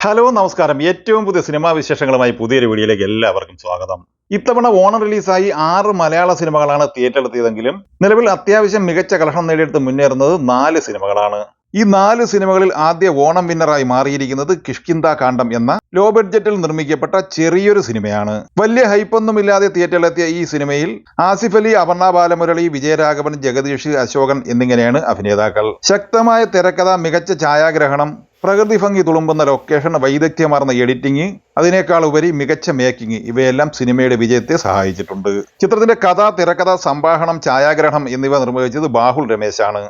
Hello നമസ്കാരം. ഏറ്റവും പുതിയ സിനിമാ വിശേഷങ്ങളുമായി പുതിയൊരു വീഡിയോയിലേക്ക് എല്ലാവർക്കും സ്വാഗതം. ഇത്തവണ ഓണം റിലീസായി ആറ് മലയാള സിനിമകളാണ് തിയേറ്ററിലെത്തിയതെങ്കിലും നിലവിൽ അത്യാവശ്യം മികച്ച കളക്ഷൻ നേടിയെടുത്ത് മുന്നേറുന്നത് നാല് സിനിമകളാണ്. ഈ നാല് സിനിമകളിൽ ആദ്യ ഓണം വിന്നറായി മാറിയിരിക്കുന്നത് കിഷ്കിന്ത കാണ്ഡം എന്ന ലോ ബഡ്ജറ്റിൽ നിർമ്മിക്കപ്പെട്ട ചെറിയൊരു സിനിമയാണ്. വലിയ ഹൈപ്പൊന്നുമില്ലാതെ തിയേറ്ററിലെത്തിയ ഈ സിനിമയിൽ ആസിഫ് അലി അപർണ ബാലമുരളി വിജയരാഘവൻ ജഗദീഷ് അശോകൻ എന്നിങ്ങനെയാണ് അഭിനേതാക്കൾ. ശക്തമായ തിരക്കഥ മികച്ച ഛായാഗ്രഹണം പ്രകൃതി ഭംഗി തുളുമ്പുന്ന ലൊക്കേഷൻ വൈദഗ്ധ്യമാർന്ന എഡിറ്റിംഗ് അതിനേക്കാൾ ഉപരി മികച്ച മേക്കിംഗ് ഇവയെല്ലാം സിനിമയുടെ വിജയത്തെ സഹായിച്ചിട്ടുണ്ട്. ചിത്രത്തിന്റെ കഥ തിരക്കഥ സംഭാഷണം ഛായാഗ്രഹണം എന്നിവ നിർവഹിച്ചത് ബാഹുൽ രമേശാണ്.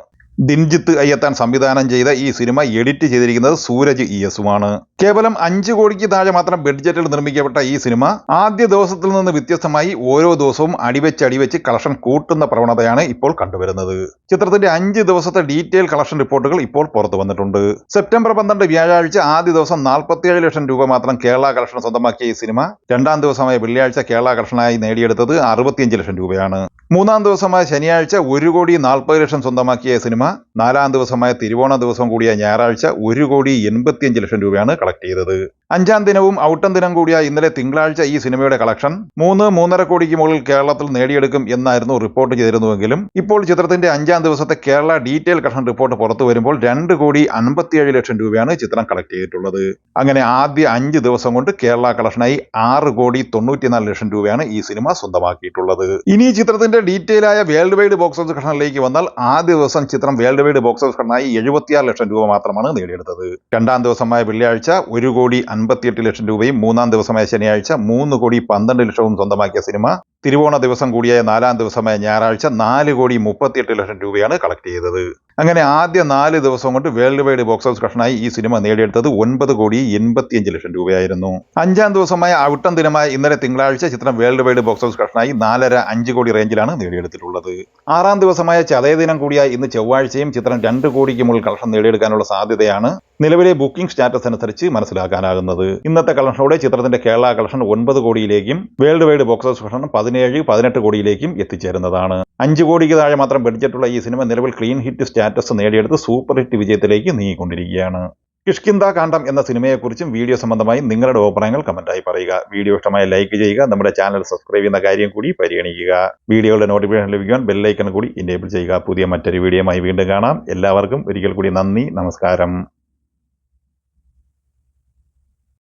ദിൻജിത്ത് അയ്യത്താൻ സംവിധാനം ചെയ്ത ഈ സിനിമ എഡിറ്റ് ചെയ്തിരിക്കുന്നത് സൂരജ് ഇ എസുമാണ് കേവലം അഞ്ച് കോടിക്ക് താഴെ മാത്രം ബഡ്ജറ്റിൽ നിർമ്മിക്കപ്പെട്ട ഈ സിനിമ ആദ്യ ദിവസത്തിൽ നിന്ന് വ്യത്യസ്തമായി ഓരോ ദിവസവും അടിവെച്ച് അടിവെച്ച് കളക്ഷൻ കൂട്ടുന്ന പ്രവണതയാണ് ഇപ്പോൾ കണ്ടുവരുന്നത്. ചിത്രത്തിന്റെ അഞ്ച് ദിവസത്തെ ഡീറ്റെയിൽ കളക്ഷൻ റിപ്പോർട്ടുകൾ ഇപ്പോൾ പുറത്തു വന്നിട്ടുണ്ട്. സെപ്റ്റംബർ പന്ത്രണ്ട് വ്യാഴാഴ്ച ആദ്യ ദിവസം നാൽപ്പത്തിയേഴ് ലക്ഷം രൂപ മാത്രം കേരള കളക്ഷൻ സ്വന്തമാക്കിയ ഈ സിനിമ രണ്ടാം ദിവസമായ വെള്ളിയാഴ്ച കേരള കളക്ഷനായി നേടിയെടുത്തത് അറുപത്തിയഞ്ച് ലക്ഷം രൂപയാണ്. മൂന്നാം ദിവസമായ ശനിയാഴ്ച ഒരു കോടി നാൽപ്പത് ലക്ഷം സ്വന്തമാക്കിയ സിനിമ. നാലാം ദിവസമായ തിരുവോണ ദിവസം കൂടിയ ഞായറാഴ്ച ഒരു കോടി എൺപത്തിയഞ്ച് ലക്ഷം രൂപയാണ് കളക്ട് ചെയ്തത്. അഞ്ചാം ദിനവും ഔട്ടം ദിനം കൂടിയ ഇന്നലെ തിങ്കളാഴ്ച ഈ സിനിമയുടെ കളക്ഷൻ മൂന്ന് മൂന്നര കോടിക്ക് മുകളിൽ കേരളത്തിൽ നേടിയെടുക്കും എന്നായിരുന്നു റിപ്പോർട്ട് ചെയ്തിരുന്നുവെങ്കിലും ഇപ്പോൾ ചിത്രത്തിന്റെ അഞ്ചാം ദിവസത്തെ കേരള ഡീറ്റെയിൽ കളക്ഷൻ റിപ്പോർട്ട് പുറത്തു വരുമ്പോൾ രണ്ട് കോടി അൻപത്തിയേഴ് ലക്ഷം രൂപയാണ് ചിത്രം കളക്ട് ചെയ്തിട്ടുള്ളത്. അങ്ങനെ ആദ്യ അഞ്ച് ദിവസം കൊണ്ട് കേരള കളക്ഷനായി ആറ് കോടി തൊണ്ണൂറ്റിനാല് ലക്ഷം രൂപയാണ് ഈ സിനിമ സ്വന്തമാക്കിയിട്ടുള്ളത്. ഇനി ചിത്രത്തിന്റെ ഡീറ്റെയിൽ ആയ വേൾഡ് വൈഡ് ബോക്സ് ഓഫീസ് കളക്ഷനിലേക്ക് വന്നാൽ ആദ്യ ദിവസം ചിത്രം വേൾഡ് വൈഡ് ബോക്സ് ഓഫീസ് കളക്ഷനായി എഴുപത്തിയാറ് ലക്ഷം രൂപ മാത്രമാണ് നേടിയെടുത്തത്. രണ്ടാം ദിവസമായ വെള്ളിയാഴ്ച ഒരു കോടി അൻപത്തിയെട്ട് ലക്ഷം രൂപയും മൂന്നാം ദിവസമായ ശനിയാഴ്ച മൂന്ന് കോടി പന്ത്രണ്ട് ലക്ഷവും സ്വന്തമാക്കിയ സിനിമ. തിരുവോണ ദിവസം കൂടിയായ നാലാം ദിവസമായ ഞായറാഴ്ച നാല് കോടി മുപ്പത്തിയെട്ട് ലക്ഷം രൂപയാണ് കളക്ട് ചെയ്തത്. അങ്ങനെ ആദ്യ നാല് ദിവസം കൊണ്ട് വേൾഡ് വൈഡ് ബോക്സ് ഓഫീസ് കളക്ഷനായി ഈ സിനിമ നേടിയെടുത്തത് ഒൻപത് കോടി എൺപത്തിയഞ്ച് ലക്ഷം രൂപയായിരുന്നു. അഞ്ചാം ദിവസമായ ഔട്ടം ദിനമായ ഇന്നലെ തിങ്കളാഴ്ച ചിത്രം വേൾഡ് വൈഡ് ബോക്സ് ഓഫീസ് കളക്ഷനായി നാലര അഞ്ച് കോടി റേഞ്ചിലാണ് നേടിയെടുത്തിട്ടുള്ളത്. ആറാം ദിവസമായ ചതയ ദിനം കൂടിയായ ഇന്ന് ചൊവ്വാഴ്ചയും ചിത്രം രണ്ട് കോടിക്ക് മുകളിൽ കളക്ഷൻ നേടിയെടുക്കാനുള്ള സാധ്യതയാണ് നിലവിലെ ബുക്കിംഗ് സ്റ്റാറ്റസ് അനുസരിച്ച് മനസ്സിലാക്കാനാകുന്നത്. ഇന്നത്തെ കളക്ഷനോടെ ചിത്രത്തിന്റെ കേരള കളക്ഷൻ ഒൻപത് കോടിയിലേക്കും world wide box office collection പതിനേഴ് പതിനെട്ട് കോടിയിലേക്കും എത്തിച്ചേരുന്നതാണ്. അഞ്ച് കോടിക്ക് താഴെ മാത്രം ബഡ്ജറ്റുള്ള ഈ സിനിമ നിലവിൽ ക്ലീൻ ഹിറ്റ് സ്റ്റാറ്റസ് നേടിയെടുത്ത് സൂപ്പർ ഹിറ്റ് വിജയത്തിലേക്ക് നീങ്ങിക്കൊണ്ടിരിക്കുകയാണ്. കിഷ്കിന്ത കാണ്ഡം എന്ന സിനിമയെക്കുറിച്ചും വീഡിയോ സംബന്ധമായി നിങ്ങളുടെ അഭിപ്രായങ്ങൾ കമന്റായി പറയുക. വീഡിയോ ഇഷ്ടമായ ലൈക്ക് ചെയ്യുക നമ്മുടെ ചാനൽ സബ്സ്ക്രൈബ് ചെയ്യുന്ന കാര്യം കൂടി പരിഗണിക്കുക. വീഡിയോയുടെ നോട്ടിഫിക്കേഷൻ ലഭിക്കുവാൻ ബെല്ലൈക്കൺ കൂടി ഇനേബിൾ ചെയ്യുക. പുതിയ മറ്റൊരു വീഡിയോയുമായി വീണ്ടും കാണാം. എല്ലാവർക്കും ഒരിക്കൽ കൂടി നന്ദി നമസ്കാരം.